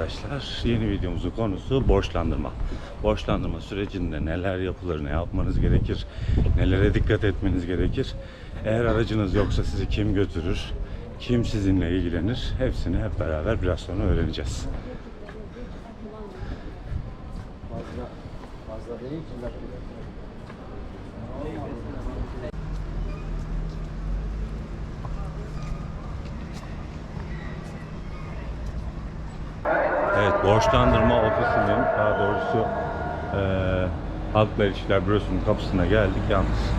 arkadaşlar. Yeni videomuzun konusu borçlandırma. Borçlandırma sürecinde neler yapılır, ne yapmanız gerekir, nelere dikkat etmeniz gerekir. Eğer aracınız yoksa sizi kim götürür, kim sizinle ilgilenir hepsini hep beraber biraz sonra öğreneceğiz. Evet, borçlandırma ofisinin, daha doğrusu eee Halkla İlişkiler Bürosu'nun kapısına geldik. Yalnız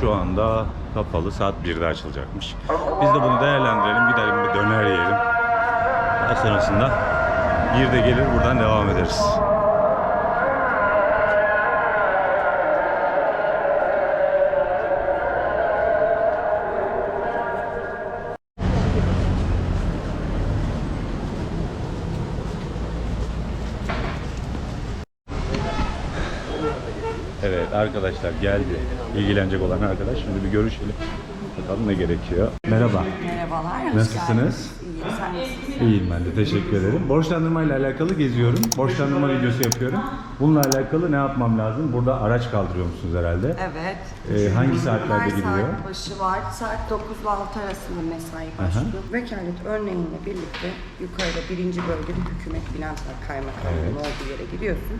şu anda kapalı, saat 1'de açılacakmış. Biz de bunu değerlendirelim, gidelim bir döner yiyelim. Daha sonrasında bir de gelir buradan devam ederiz. Arkadaşlar geldi. İlgilenecek olan arkadaş. Şimdi bir görüşelim. Bakalım ne gerekiyor. Merhaba. Merhabalar. hoş Nasılsınız? geldiniz. İyiyim, sen nasılsın? İyiyim ben de teşekkür ederim. Borçlandırma ile alakalı geziyorum. Borçlandırma videosu yapıyorum. Bununla alakalı ne yapmam lazım? Burada araç kaldırıyor musunuz herhalde? Evet. Ee, hangi saatlerde Her gidiyor? saat başı var. Saat 9 ile 6 arasında mesai başlıyor. Vekalet örneğinle birlikte yukarıda birinci bölgede hükümet. Kaymakamlığın Evet. olduğu yere giriyorsun.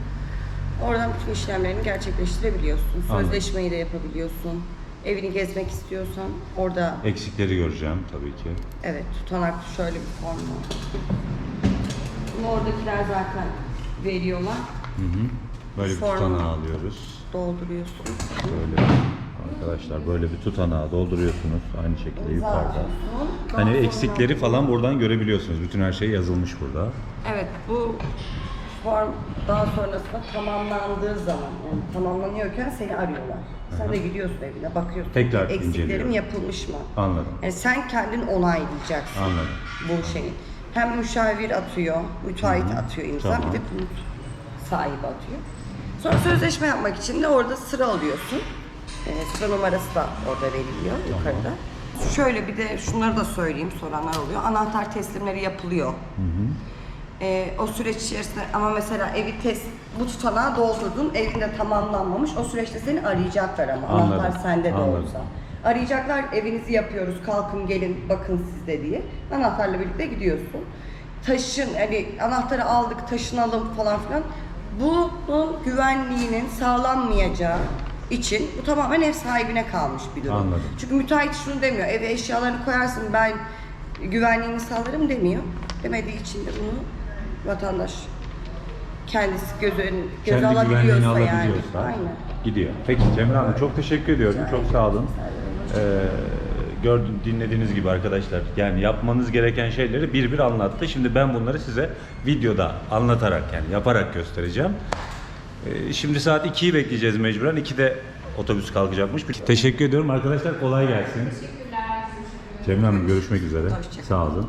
Oradan bütün işlemlerini gerçekleştirebiliyorsun. Anladım. Sözleşmeyi de yapabiliyorsun. Evini gezmek istiyorsan orada Eksikleri göreceğim tabii ki. evet tutanak şöyle bir form var. Bunu oradakiler zaten veriyorlar. Hı hı. Böyle bir tutanağı alıyoruz. Dolduruyorsun. Böyle arkadaşlar böyle bir tutanağı dolduruyorsunuz aynı şekilde yukarıda. atıyorsun. Daha Hani sonra- eksikleri falan buradan görebiliyorsunuz. Bütün her şey yazılmış burada. Evet bu form daha sonrasında tamamlandığı zaman yani tamamlanıyorken seni arıyorlar. Sen de gidiyorsun evine bakıyorsun. Tekrar Eksiklerim yapılmış mı? Anladım. Yani sen kendin onaylayacaksın Anladım. bu şeyi. Hem müşavir atıyor, müteahhit atıyor imza, Tamam. bir de konut sahibi atıyor. Sonra sözleşme yapmak için de orada sıra alıyorsun. Ee, sıra numarası da orada veriliyor yukarıda. Şöyle bir de şunları da söyleyeyim soranlar oluyor. Anahtar teslimleri yapılıyor. Ee, o süreç içerisinde ama mesela evi test bu tutanağı doldurdun, evinde tamamlanmamış. O süreçte seni arayacaklar ama Anladım, anahtar sende de anladım. olsa. Arayacaklar evinizi yapıyoruz, kalkın gelin bakın sizde diye. Anahtarla birlikte gidiyorsun. Taşın, hani anahtarı aldık taşınalım falan filan. Bunun güvenliğinin sağlanmayacağı için bu tamamen ev sahibine kalmış bir durum. Anladım. Çünkü müteahhit şunu demiyor, eve eşyalarını koyarsın ben güvenliğini sağlarım demiyor. Demediği için de bunu vatandaş kendisi göz, ön, göze Kendi güvenliğini alabiliyorsa yani. alabiliyorsa Aynen. gidiyor. Peki Cemre Hanım çok teşekkür ediyorum. Çok sağ olun. Ee, gördün, dinlediğiniz gibi arkadaşlar yani yapmanız gereken şeyleri bir bir anlattı. Şimdi ben bunları size videoda anlatarak yani yaparak göstereceğim. Ee, şimdi saat 2'yi bekleyeceğiz mecburen. 2'de otobüs kalkacakmış. Teşekkür ediyorum arkadaşlar. Kolay gelsin. Cemre Hanım görüşmek üzere. Hoşçakalın. Sağ olun.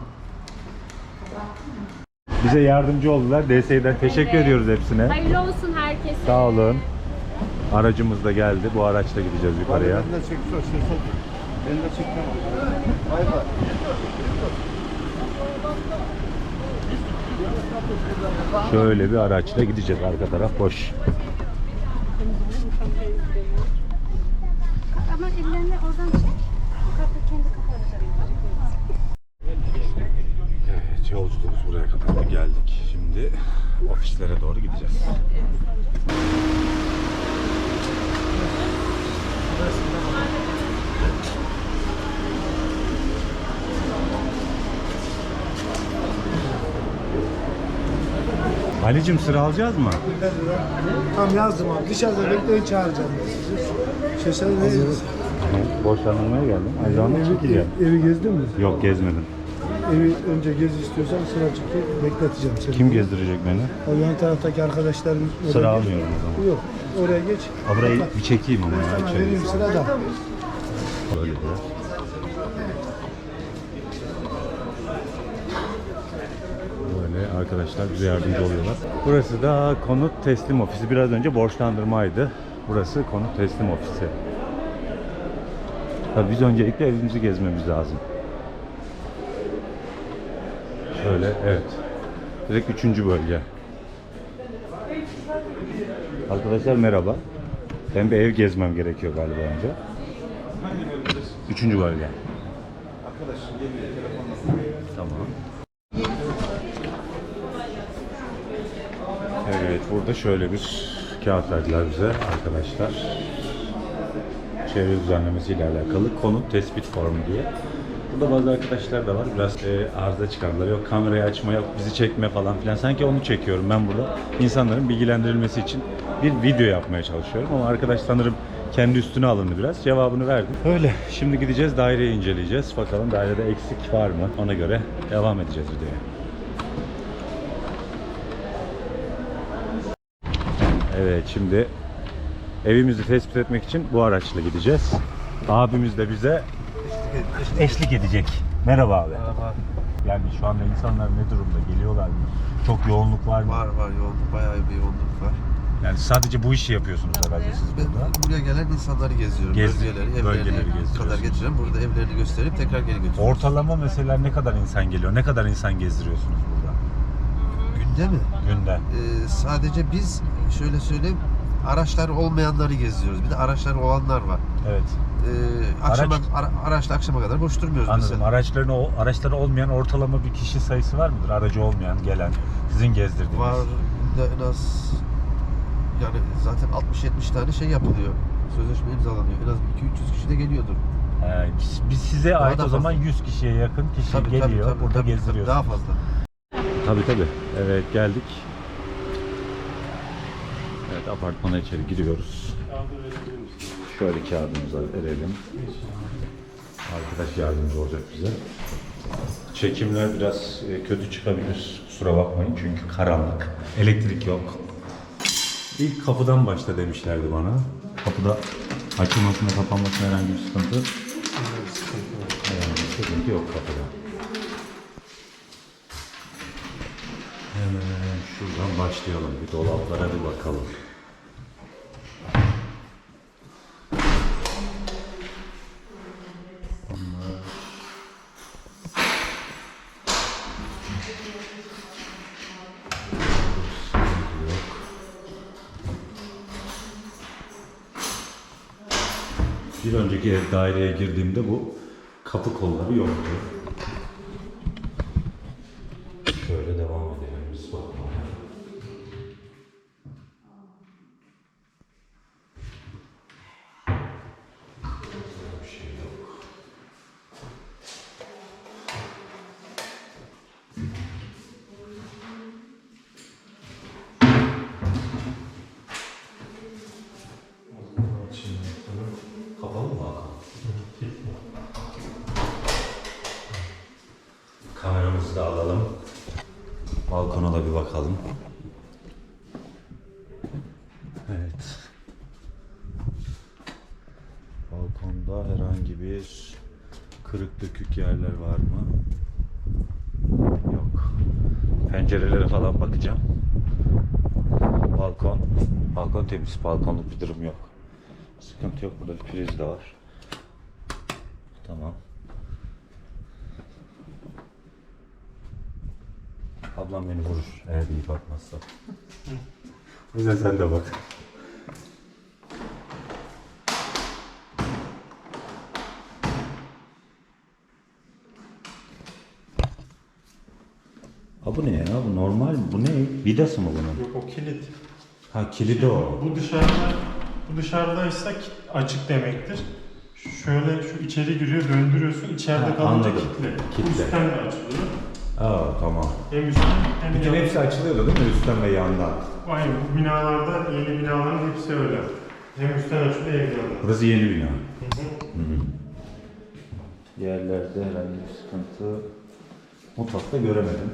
Bize yardımcı oldular. DSİ'den teşekkür ediyoruz hepsine. Hayırlı olsun herkese. Sağ olun. Aracımız da geldi. Bu araçla gideceğiz yukarıya. Ben de çektim. Ben de çektim. Bay bay. Şöyle bir araçla gideceğiz. Arka taraf boş. Ama ellerini oradan çek. Kapı kendi kapalı. Evet, yolculuğumuz buraya kadar geldik. Şimdi ofislere doğru gideceğiz. Halicim sıra alacağız mı? Tam yazdım abi. Dışarıda bekleyin çağıracağım sen ne? Boşanmaya geldim. Aynı zamanda çekeceğim. Evi gezdin mi? Yok gezmedim. Evi önce gez istiyorsan sıra çıktı. Bekleteceğim seni. Kim gezdirecek beni? O yan taraftaki arkadaşların oraya Sıra geç. almıyorum o zaman. Yok. Oraya geç. Ha, Burayı bir çekeyim ama ya. Sana içeri. vereyim sırada. Öyle biraz. Böyle arkadaşlar bize yardımcı oluyorlar. Burası da konut teslim ofisi. Biraz önce borçlandırmaydı. Burası konut teslim ofisi. Tabii biz öncelikle evimizi gezmemiz lazım. Şöyle evet. Direkt üçüncü bölge. Arkadaşlar merhaba. Ben bir ev gezmem gerekiyor galiba önce. Üçüncü bölge. Tamam. Evet burada şöyle bir kağıt verdiler bize arkadaşlar. Çevre düzenlemesiyle alakalı konu tespit formu diye. Burada bazı arkadaşlar da var. Biraz e, arıza çıkardılar. Yok kamerayı açma, yok bizi çekme falan filan. Sanki onu çekiyorum ben burada. İnsanların bilgilendirilmesi için bir video yapmaya çalışıyorum. Ama arkadaş sanırım kendi üstüne alındı biraz. Cevabını verdim. Öyle. Şimdi gideceğiz daireyi inceleyeceğiz. Bakalım dairede eksik var mı? Ona göre devam edeceğiz videoya. Evet şimdi evimizi tespit etmek için bu araçla gideceğiz. Abimiz de bize eşlik edecek. Merhaba abi. Merhaba. Yani şu anda insanlar ne durumda? Geliyorlar mı? Çok yoğunluk var mı? Var var yoğunluk, bayağı bir yoğunluk var. Yani sadece bu işi yapıyorsunuz herhalde siz Ben burada. buraya gelen insanları geziyorum. Gez- bölgeleri, evlerini bölgeleri kadar getiriyorum. Burada evlerini gösterip tekrar geri götürüyorum. Ortalama mesela ne kadar insan geliyor? Ne kadar insan gezdiriyorsunuz burada? Günde mi? Günde. Ee, sadece biz şöyle söyleyeyim araçları olmayanları geziyoruz. Bir de araçları olanlar var. Evet. Ee, akşama, Araç- ara, araçla akşama kadar boş durmuyoruz Anladım. mesela. Araçların o araçları olmayan ortalama bir kişi sayısı var mıdır? Aracı olmayan, gelen, sizin gezdirdiğiniz. Var günde en az yani zaten 60-70 tane şey yapılıyor. Sözleşme imzalanıyor. En az 2-300 kişi de geliyordur. Ee, biz- size Daha ait da o zaman fazla. 100 kişiye yakın kişi geliyor, burada tabii, gezdiriyorsunuz. Daha fazla. Tabii tabii. Evet geldik. Evet apartmana içeri giriyoruz. Şöyle kağıdımızı verelim. Arkadaş yardımcı olacak bize. Çekimler biraz e, kötü çıkabilir. Kusura bakmayın çünkü karanlık. Elektrik yok. İlk kapıdan başla demişlerdi bana. Kapıda açılmasına kapanmasına herhangi bir sıkıntı. Herhangi bir sıkıntı yok kapıda. Hemen şuradan başlayalım. Bir dolaplara bir bakalım. Önceki daireye girdiğimde bu kapı kolları yoktu. Balkona da bir bakalım. Evet. Balkonda herhangi bir kırık dökük yerler var mı? Yok. Pencerelere falan bakacağım. Balkon. Balkon temiz. Balkonluk bir durum yok. Sıkıntı yok. Burada bir priz de var. Tamam. Ablam beni vurur eğer iyi bakmazsa. o yüzden sen de bak. Ha bu ne ya? Bu normal mi? Bu ne? Vidası mı bunun? Yok o kilit. Ha kilidi o. Bu dışarıda bu dışarıdaysa ki- açık demektir. Şöyle şu içeri giriyor döndürüyorsun içeride Ha, kalınca anladım. kilitli. Kilitli. Üstten de açılıyor. Aa tamam. Hem üstten hem Bütün hepsi açılıyordu değil mi? Üstten ve yandan. Aynen bu binalarda yeni binaların hepsi öyle. Hem üstten açılıyor hem yandan. Burası yeni bina. Hı hı. Yerlerde herhangi bir sıkıntı mutfakta göremedim.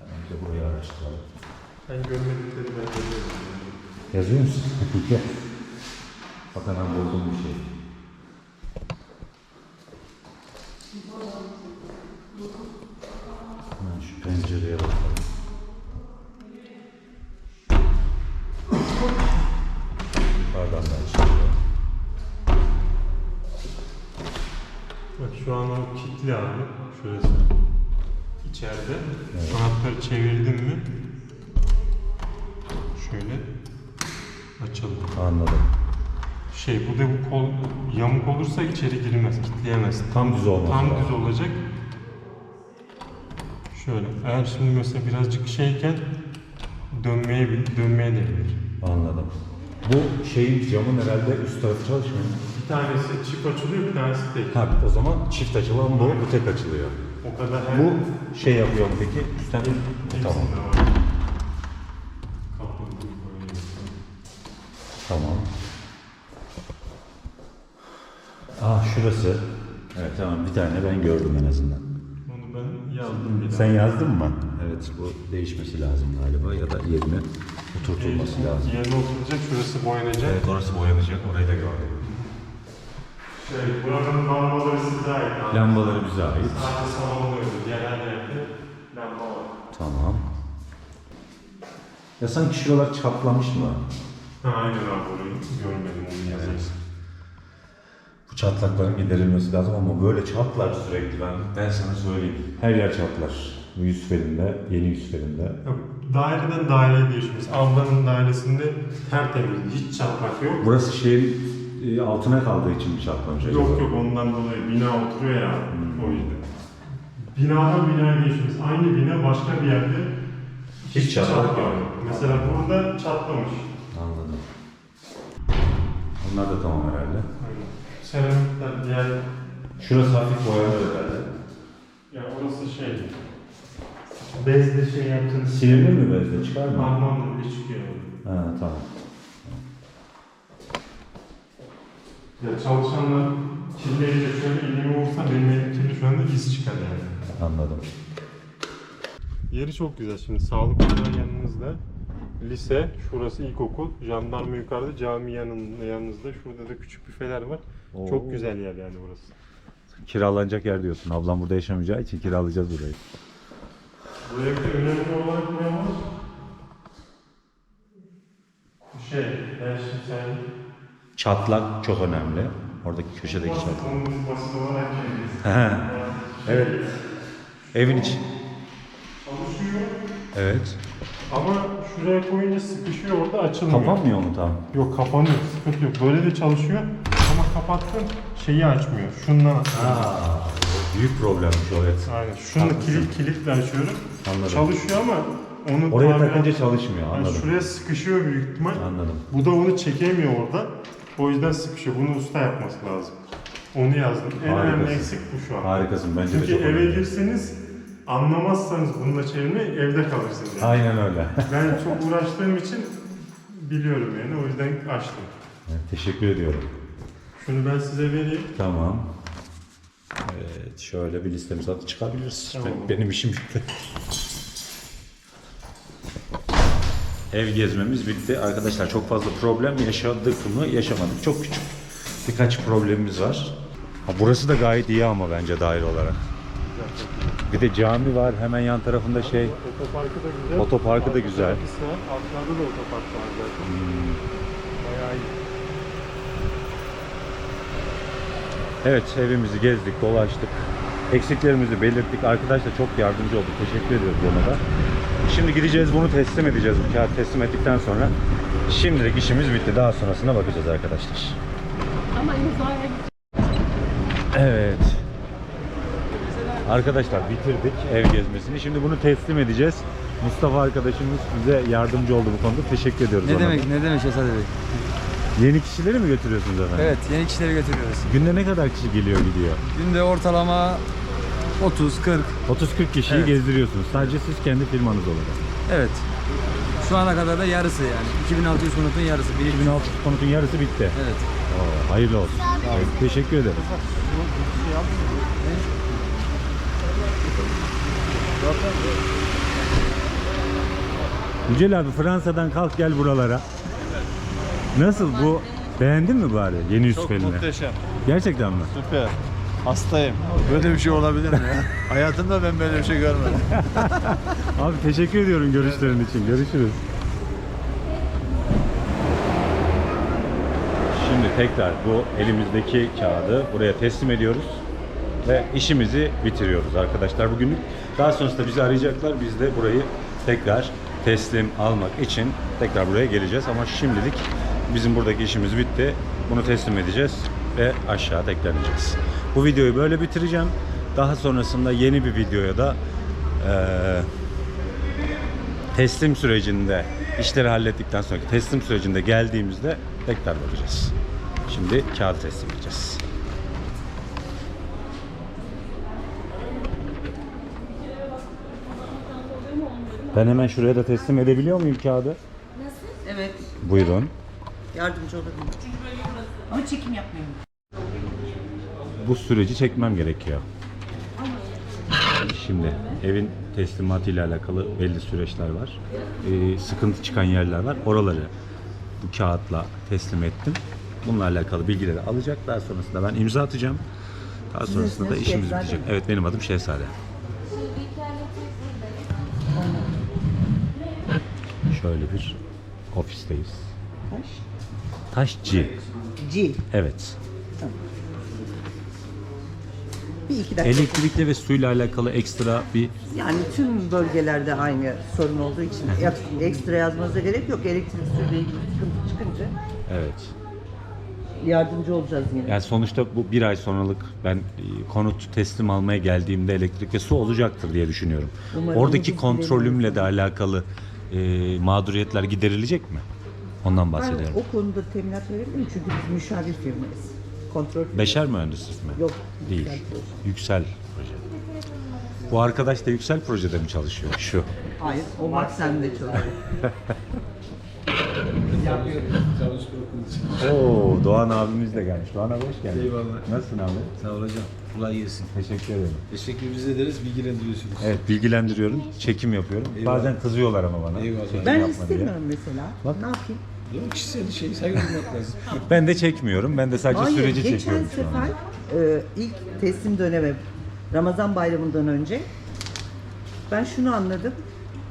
Önce burayı araştıralım. Ben görmedikleri ben görüyorum. Yazıyor musun? Bak hemen buldum bir şey. Hemen şu pencereye bakalım. Yukarıdan da açılıyor. Bak şu an o kilitli abi. Şurası. içeride. Anahtarı çevirdim mi şöyle açıldı. Anladım. Şey bu da bu kol yamuk olursa içeri girmez, kilitleyemez. Tam düz olması Tam düz olacak. Şöyle. Eğer şimdi mesela birazcık şeyken dönmeye dönmeye de bilir. Anladım. Bu şeyin camın herhalde üst tarafı çalışmıyor. Bir tanesi çift açılıyor, bir tanesi tek. Ha o zaman çift açılan bu, bu tek açılıyor. O kadar her Bu şey yapıyor mu peki? Üstten tamam. var. Tamam. Ah şurası. Evet tamam bir tane ben gördüm en azından. Ben yazdım bir Sen yazdın mı? Evet bu değişmesi lazım galiba ya da yerine oturtulması lazım. Yerine oturacak, şurası boyanacak. Evet orası boyanacak orayı da gördüm. Şey, buranın lambaları size ait. abi. Lambaları bize ait. Sadece salonda öyle, diğer her yerde lamba var. Tamam. Ya sanki şuralar çatlamış mı? Ha, aynen abi orayı görmedim onu yazarsın. Çatlakların giderilmesi lazım ama böyle çatlar sürekli ben, ben sana söyleyeyim. Her yer çatlar. Bu yüz felinde, yeni yüz felinde. Ya, Daireden daireye değişmiş. Ablanın dairesinde tertemiz, hiç çatlak yok. Burası şehrin e, altına kaldığı için mi çatlamış acaba? Yok yok ondan dolayı bina oturuyor ya o yüzden. Binadan binaya değişmiş. Aynı bina başka bir yerde Hiç çatlak yok. Mesela burada çatlamış. Anladım. Onlar da tamam herhalde. Seramikler diğer Şurası hafif boyalı herhalde. ya orası şey bezle şey yaptığınız Silinir mi bezle çıkar mı? Parmağımla bile çıkıyor. Ha tamam. Ya çalışanlar kirleriyle şöyle elimi vursa benim elim kirli şu anda iz çıkar yani. Anladım. Yeri çok güzel şimdi sağlık yanınızda. Lise, şurası ilkokul, jandarma yukarıda, cami yanın, yanınızda. Şurada da küçük büfeler var. Oo. Çok güzel yer yani burası. Kiralanacak yer diyorsun. Ablam burada yaşamayacağı için kiralayacağız burayı. Buraya bir de önemli olarak ne var? Şey, ben şimdi sen Çatlak çok önemli. Oradaki köşedeki çatlak. Basit olarak kendisi. evet. Evin içi. Çalışıyor Evet. Ama şuraya koyunca sıkışıyor orada açılmıyor. Kapanmıyor mu tam? Yok kapanıyor, sıkıntı yok. Böyle de çalışıyor ama kapattın şeyi açmıyor. Şundan açmıyor. Aa, büyük problemmiş o evet. Aynen. Şunu kilit kilitle açıyorum. Anladım. Çalışıyor ama onu Oraya tabiat- takınca çalışmıyor Yani anladım. şuraya sıkışıyor büyük ihtimal. Anladım. Bu da onu çekemiyor orada. O yüzden sıkışıyor. Bunu usta yapması lazım. Onu yazdım. En önemli Harikasın. eksik bu şu an. Harikasın bence de Çünkü çok eve önemli. girseniz anlamazsanız bununla çevirmeyi evde kalırsınız. Yani. Aynen öyle. Ben çok uğraştığım için biliyorum yani. O yüzden açtım. Evet, teşekkür ediyorum. Şunu ben size vereyim. Tamam. Evet, şöyle bir listemizi atıp çıkabiliriz. Tamam. Ben- benim işim bitti. Ev gezmemiz bitti. Arkadaşlar çok fazla problem yaşadık mı? Yaşamadık. Çok küçük. Birkaç problemimiz var. Ha, burası da gayet iyi ama bence daire olarak. Bir de cami var hemen yan tarafında şey. Otoparkı da güzel. Otoparkı da güzel. Hmm. Altlarda da otopark var zaten. Bayağı iyi. Evet evimizi gezdik, dolaştık. Eksiklerimizi belirttik. Arkadaşlar çok yardımcı oldu. Teşekkür ediyoruz ona da. Şimdi gideceğiz bunu teslim edeceğiz. Bu kağıt teslim ettikten sonra şimdilik işimiz bitti. Daha sonrasına bakacağız arkadaşlar. Ama imzaya Evet. Arkadaşlar bitirdik ev gezmesini. Şimdi bunu teslim edeceğiz. Mustafa arkadaşımız bize yardımcı oldu bu konuda. Teşekkür ediyoruz Ne ona demek ne demek Şehzade Bey? Yeni kişileri mi götürüyorsunuz efendim? Evet yeni kişileri götürüyoruz. Günde ne kadar kişi geliyor gidiyor? Günde ortalama 30 40 30-40 kişiyi Evet. gezdiriyorsunuz. Sadece siz kendi firmanız olarak. evet. Şu ana kadar da yarısı yani. 2600 konutun yarısı. Bir 2600 konutun yarısı bitti. Evet. Oo, hayırlı olsun. Evet, teşekkür ederim. Yücel abi Fransa'dan kalk gel buralara. Nasıl bu? Beğendin mi bari yeni yüz felini? Muhteşem. Gerçekten mi? Süper. Hastayım. Böyle bir şey olabilir mi ya? Hayatımda ben böyle bir şey görmedim. Abi teşekkür ediyorum görüşlerin için. Görüşürüz. Şimdi tekrar bu elimizdeki kağıdı buraya teslim ediyoruz ve işimizi bitiriyoruz arkadaşlar bugünlük. Daha sonrasında bizi arayacaklar. Biz de burayı tekrar teslim almak için tekrar buraya geleceğiz. Ama şimdilik bizim buradaki işimiz bitti. Bunu teslim edeceğiz ve aşağı tekrar. Bu videoyu böyle bitireceğim. Daha sonrasında yeni bir videoya da eee teslim sürecinde işleri hallettikten sonraki teslim sürecinde geldiğimizde tekrar bakacağız. Şimdi kağıt teslim edeceğiz. Ben hemen şuraya da teslim edebiliyor muyum kağıdı? Evet. Buyurun. Yardımcı olabilirim. Ama çekim yapmayın. Bu süreci çekmem gerekiyor. Şimdi evin teslimatı ile alakalı belli süreçler var. Ee, sıkıntı çıkan yerler var. Oraları bu kağıtla teslim ettim. Bununla alakalı bilgileri alacak. Daha sonrasında ben imza atacağım. Daha sonrasında da işimiz bitecek. Evet benim adım Şehzade. Şöyle bir ofisteyiz. Taş. Taşçı. C. Evet. Bir iki dakika. Elektrikle ve suyla alakalı ekstra bir Yani tüm bölgelerde aynı sorun olduğu için ek- ekstra yazmanıza gerek yok. Elektrik suyla ilgili sıkıntı çıkınca evet. yardımcı olacağız yine. Yani sonuçta bu bir ay sonralık ben e, konut teslim almaya geldiğimde elektrik ve su olacaktır diye düşünüyorum. Umarım Oradaki biz kontrolümle de alakalı e, mağduriyetler giderilecek mi? Ondan Ben bahsediyorum. o konuda teminat verebilirim çünkü biz müşavir firmayız. Kontrol Beşer mühendislik mi? Yok. Değil. Yüksel proje. Yüksel proje. Bu arkadaş da Yüksel projede mi çalışıyor? Şu. Hayır, o Maksim'de çalışıyor. Oo, Doğan abimiz de gelmiş. Doğan abi hoş geldin. Eyvallah. Nasılsın abi? Sağ ol hocam. Kolay gelsin. Teşekkür ederim. Teşekkür ederiz. Bilgilendiriyorsunuz. Evet bilgilendiriyorum, çekim yapıyorum. Eyvallah. Bazen kızıyorlar ama bana. Eyvallah. çekim Ben yapma diye. istemiyorum mesela. Bak. Ne yapayım? Yok kişisel şey saygı duymak lazım. Ben de çekmiyorum. Ben de sadece Hayır, süreci geçen çekiyorum şu sefer anda. e, ilk teslim dönemi Ramazan bayramından önce ben şunu anladım.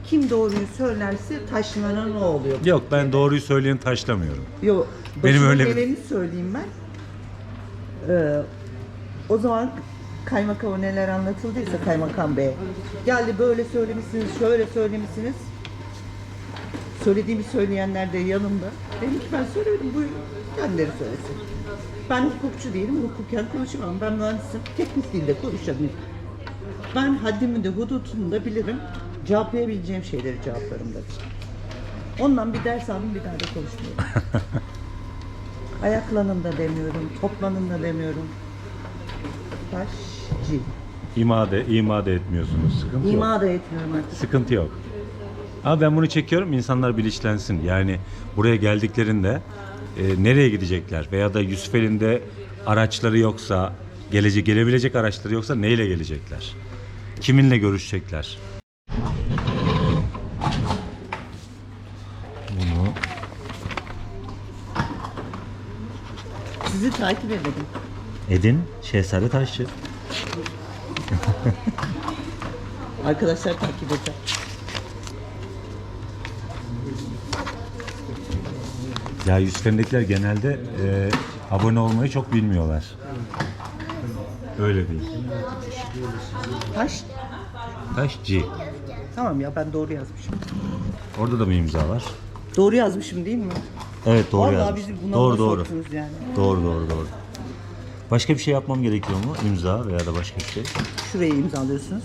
Kim doğruyu söylerse taşlanan o oluyor. Yok ben doğruyu söyleyeni taşlamıyorum. Yok. Benim Benim öyle bir- geleni söyleyeyim ben. Ee, o zaman kaymakama neler anlatıldıysa kaymakam bey geldi böyle söylemişsiniz, şöyle söylemişsiniz. Söylediğimi söyleyenler de yanımda. Dedim ki ben söylemedim, buyurun kendileri söylesin. Ben hukukçu değilim, hukuken konuşamam. Ben mühendisim, teknik dilde konuşabilirim. Ben haddimi de hudutunu da bilirim. Cevaplayabileceğim şeyleri cevaplarımdır. Ondan bir ders aldım, bir daha da konuşmuyorum. Ayaklanın da demiyorum, toplanın da demiyorum. Taşcı. İma da, ima da etmiyorsunuz. Sıkıntı yok. İma da etmiyorum artık. Sıkıntı yok. Ama ben bunu çekiyorum insanlar bilinçlensin. Yani buraya geldiklerinde e, nereye gidecekler veya da Yusufeli'nde araçları yoksa, gelecek gelebilecek araçları yoksa neyle gelecekler? Kiminle görüşecekler? Bunu Sizi takip edelim. Edin Şehzade Taşçı. Arkadaşlar takip edeceğim. Ya Yusufeli'ndekiler genelde e, abone olmayı çok bilmiyorlar. Öyle değil. Taş. Taşçı. Tamam ya ben doğru yazmışım. Orada da mı imza var? Doğru yazmışım değil mi? Evet doğru Vallahi yazmış. bizi buna Doğru doğru. soktunuz yani. Doğru doğru doğru. Başka bir şey yapmam gerekiyor mu? İmza veya da başka bir şey. Şurayı imzalıyorsunuz.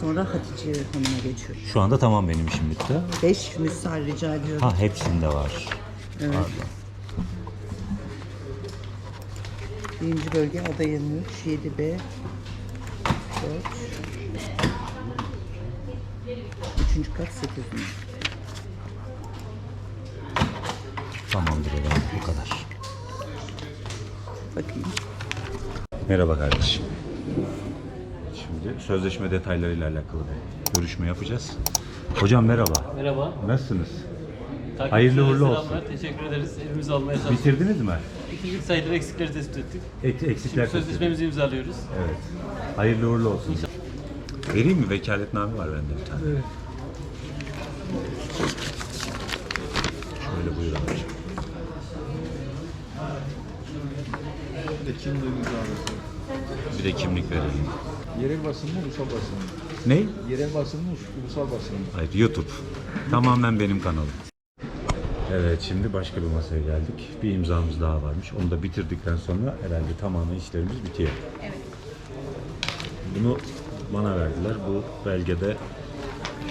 Sonra Hatice Hanım'a geçiyorum. Şu anda tamam benim işim bitti. 5 müsaade rica ediyorum. Ha hepsinde var. Evet. Pardon. Birinci bölge oda 23, 7B, 4. Üçüncü kat 8 numara. Tamamdır zaman bu kadar. Bakayım. Merhaba kardeşim. Şimdi sözleşme detaylarıyla alakalı bir görüşme yapacağız. Hocam merhaba. Merhaba. Nasılsınız? Takipçilere Hayırlı uğurlu selamlar. olsun. Teşekkür ederiz. Evimizi almaya çalıştık. Bitirdiniz mi? İkinci sayıda eksikleri tespit ettik. Ek- eksikler Şimdi sözleşmemizi imzalıyoruz. Evet. Hayırlı uğurlu olsun. Vereyim mi? Vekaletname var bende bir tane. Şöyle buyurun hocam. Bir de kimlik verelim. Yerel basın mı, ulusal basın mı? Ne? Yerel basın mı, ulusal basın mı? Hayır YouTube. Tamamen benim kanalım. Evet şimdi başka bir masaya geldik. Bir imzamız daha varmış. Onu da bitirdikten sonra herhalde tamamen işlerimiz bitiyor. Evet. Bunu bana verdiler. Bu belgede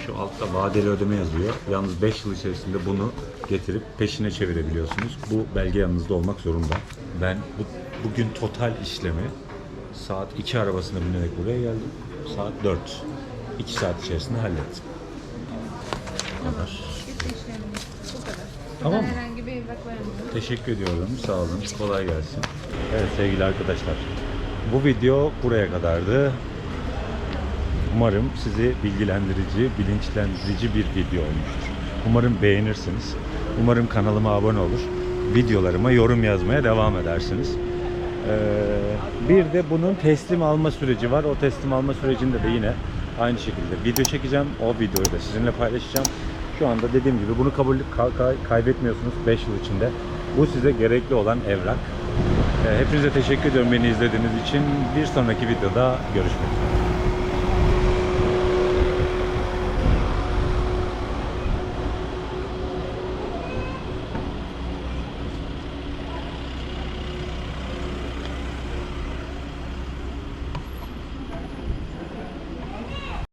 şu altta vadeli ödeme yazıyor. Yalnız 5 yıl içerisinde bunu getirip peşine çevirebiliyorsunuz. Bu belge yanınızda olmak zorunda. Ben bu, bugün total işlemi saat 2 arabasına binerek buraya geldim. Saat 4. 2 saat içerisinde hallettim. Bu kadar. Tamam mı? Herhangi bir evrak. Teşekkür ediyorum. Sağ olun. Kolay gelsin. Evet sevgili arkadaşlar. Bu video buraya kadardı. Umarım sizi bilgilendirici, bilinçlendirici bir video olmuştur. Umarım beğenirsiniz. Umarım kanalıma abone olur. Videolarıma yorum yazmaya devam edersiniz. Ee, bir de bunun teslim alma süreci var. O teslim alma sürecinde de yine aynı şekilde video çekeceğim. O videoyu da sizinle paylaşacağım. Şu anda dediğim gibi bunu kabul ka- ka- kaybetmiyorsunuz 5 yıl içinde. Bu size gerekli olan evrak. Ee, hepinize teşekkür ediyorum beni izlediğiniz için. Bir sonraki videoda görüşmek üzere.